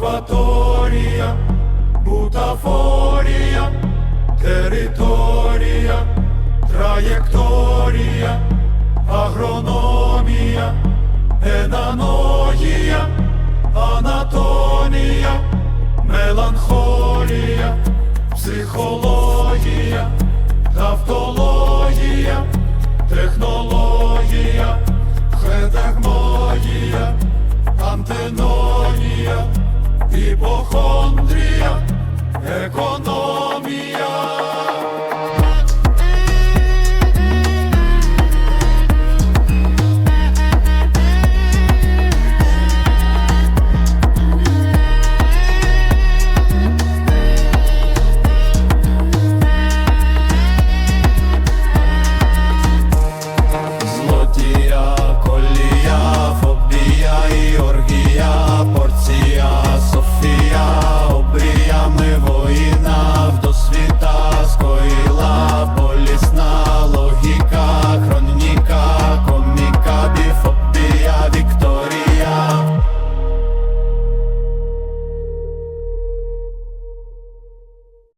лабораторія, бутафорія, територія, траєкторія, агрономія, енаногія, анатомія, меланхолія, психологія, іпохондрія, економія.